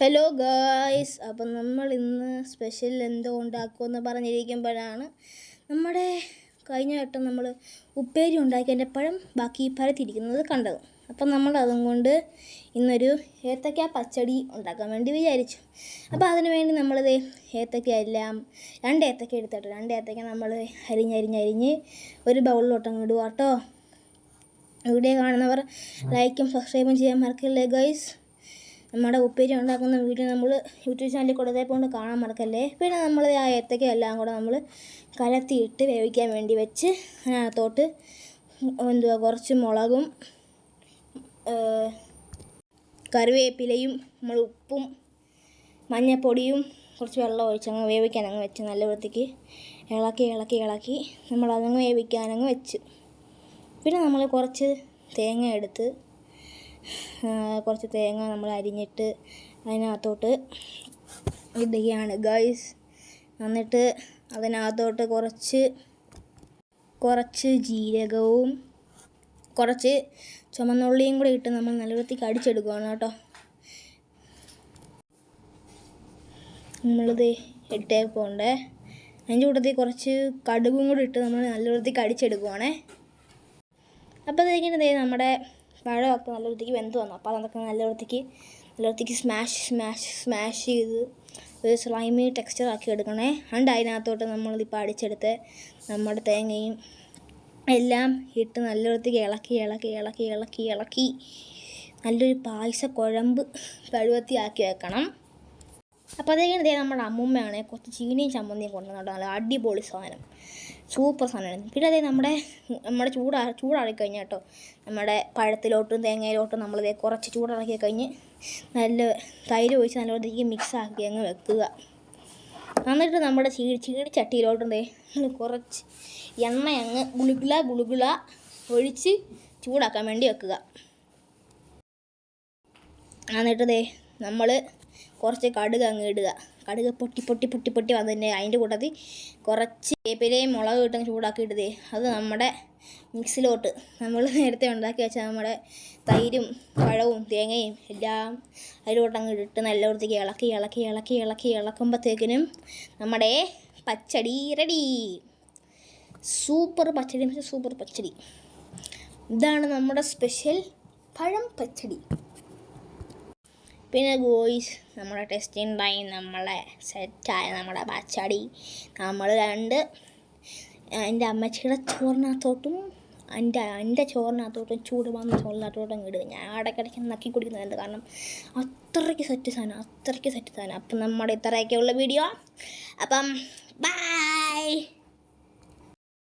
Hello guys അപ്പം നമ്മൾ ഇന്ന് സ്പെഷ്യൽ എന്തോ ഉണ്ടാക്കുമെന്ന് പറഞ്ഞിരിക്കുമ്പോഴാണ് നമ്മുടെ കഴിഞ്ഞ വട്ടം നമ്മൾ ഉപ്പേരി ഉണ്ടാക്കിയതിന്റെ പഴം ബാക്കി പരത്തിയിരിക്കുന്നത് കണ്ടത്. അപ്പം നമ്മൾ അതും കൊണ്ട് ഇന്നൊരു ഏത്തക്ക പച്ചടി ഉണ്ടാക്കാൻ വേണ്ടി വിചാരിച്ചു. അപ്പോൾ അതിന് വേണ്ടി നമ്മളിത് ഏത്തക്ക എല്ലാം രണ്ട് ഏത്തക്ക എടുത്തിട്ട് രണ്ട് ഏത്തക്ക നമ്മൾ അരിഞ്ഞരിഞ്ഞരിഞ്ഞ് ഒരു ബൗളിലോട്ടങ്ങ് ഇടുക കേട്ടോ. വീഡിയോ കാണുന്നവർ ലൈക്കും സബ്സ്ക്രൈബും ചെയ്യാൻ മറക്കല്ലേ ഗൈസ് നമ്മുടെ ഉപ്പേരി ഉണ്ടാക്കുന്ന വീഡിയോ നമ്മൾ യൂട്യൂബ് ചാനലിൽ കൊടുത്തപ്പോൾ കാണാൻ മറക്കല്ലേ? പിന്നെ നമ്മൾ ആ ഏത്തക്ക എല്ലാം കൂടെ നമ്മൾ കലത്തിയിട്ട് വേവിക്കാൻ വേണ്ടി വെച്ച് അതിനകത്തോട്ട് എന്തുവാ കുറച്ച് മുളകും കറിവേപ്പിലയും നമ്മൾ ഉപ്പും മഞ്ഞപ്പൊടിയും കുറച്ച് വെള്ളം ഒഴിച്ച് അങ്ങ് വേവിക്കാൻ അങ്ങ് വെച്ച് നല്ല വൃത്തിക്ക് ഇളക്കി ഇളക്കി ഇളക്കി നമ്മൾ അതങ്ങ് വേവിക്കാൻ വെച്ച്. പിന്നെ നമ്മൾ കുറച്ച് തേങ്ങ എടുത്ത് കുറച്ച് തേങ്ങ നമ്മൾ അരിഞ്ഞിട്ട് അതിനകത്തോട്ട് ഇടുകയാണ് ഗൈസ് എന്നിട്ട് അതിനകത്തോട്ട് കുറച്ച് കുറച്ച് ജീരകവും കുറച്ച് ചുമന്നുള്ളിയും കൂടി ഇട്ട് നമ്മൾ നല്ല വൃത്തിക്ക് അടിച്ചെടുക്കുകയാണ് കേട്ടോ. നമ്മളിത് ഇട്ടേ പോണ്ടേ. അതിന്റെ കൂട്ടത്തിൽ കുറച്ച് കടുകും കൂടി ഇട്ട് നമ്മൾ നല്ല വൃത്തിക്ക് അടിച്ചെടുക്കുവാണേ. അപ്പോഴത്തേക്കിനും നമ്മുടെ പഴമൊക്കെ നല്ല വൃത്തിക്ക് വെന്ത് വന്നു. അപ്പോൾ അതൊക്കെ നല്ല വൃത്തിക്ക് നല്ല വൃത്തിക്ക് സ്മാഷ് സ്മാഷ് സ്മാഷ് ചെയ്ത് ഒരു സ്ലൈമി ടെക്സ്ചർ ആക്കി എടുക്കണേ. അണ്ട് അതിനകത്തോട്ട് നമ്മളിപ്പോൾ അടിച്ചെടുത്ത് നമ്മുടെ തേങ്ങയും എല്ലാം ഇട്ട് നല്ല വൃത്തിക്ക് ഇളക്കി ഇളക്കി ഇളക്കി ഇളക്കി ഇളക്കി നല്ലൊരു പായസ കുഴമ്പ് പഴുവത്തിയാക്കി വെക്കണം. അപ്പോൾ അതേക്കും ദേ നമ്മുടെ അമ്മൂമ്മയാണ് കുറച്ച് ചീനിയും ചമ്മന്തിയും കൊണ്ടുവന്നിട്ട് നല്ല അടിപൊളി സാധനം. സൂപ്പർ സാധനമായിരുന്നു. പിന്നെ അതേ നമ്മുടെ നമ്മുടെ ചൂടാ ചൂടാറി കഴിഞ്ഞാൽ കേട്ടോ നമ്മുടെ പഴത്തിലോട്ടും തേങ്ങയിലോട്ടും നമ്മളിതേ കുറച്ച് ചൂടാക്കി കഴിഞ്ഞ് നല്ല തൈര് ഒഴിച്ച് നല്ലോണം മിക്സ് ആക്കി അങ്ങ് വെക്കുക. എന്നിട്ട് നമ്മുടെ ചീടി ചീടി ചട്ടിയിലോട്ടും ദേ കുറച്ച് എണ്ണ അങ്ങ് ഗുളുഗുല ഗുളുഗുല ഒഴിച്ച് ചൂടാക്കാൻ വേണ്ടി വെക്കുക. എന്നിട്ട് ദേ നമ്മൾ കുറച്ച് കടുക് അങ്ങ് ഇടുക. കടുക് പൊട്ടി പൊട്ടി പൊട്ടി പൊട്ടി വന്നതിന്റെ അതിന്റെ കൂട്ടത്തിൽ കുറച്ച് വേപ്പിലയും മുളക് ഇട്ടും ചൂടാക്കി ഇടുതേ. അത് നമ്മുടെ മിക്സിലോട്ട് നമ്മൾ നേരത്തെ ഉണ്ടാക്കി വെച്ച നമ്മുടെ തൈരും പഴവും തേങ്ങയും എല്ലാം അതിലോട്ടങ്ങ് ഇട്ട് വൃത്തിക്ക് ഇളക്കി ഇളക്കി ഇളക്കി ഇളക്കി ഇളക്കുമ്പോഴത്തേക്കിനും നമ്മുടെ പച്ചടി റെഡി സൂപ്പർ പച്ചടി സൂപ്പർ പച്ചടി. ഇതാണ് നമ്മുടെ സ്പെഷ്യൽ പഴം പച്ചടി. പിന്നെ ഗോയ്സ് നമ്മുടെ ടെസ്റ്റ് ഉണ്ടായി നമ്മളെ സെറ്റായ നമ്മുടെ പച്ചടി. നമ്മൾ രണ്ട് എന്റെ അമ്മച്ചിയുടെ ചോറിനകത്തോട്ടും എന്റെ എന്റെ ചോറിനകത്തോട്ടും ചൂട് വന്ന ചോറിനകത്തോട്ടും ഇടുക ഞാൻ ഇടയ്ക്കിടയ്ക്ക് നക്കി കുടിക്കുന്നുണ്ട് കാരണം അത്രയ്ക്ക് സെറ്റ് സാധനം അത്രയ്ക്ക് സെറ്റ് സാധനം. അപ്പം നമ്മുടെ ഇത്രയൊക്കെയുള്ള വീഡിയോ അപ്പം ബൈ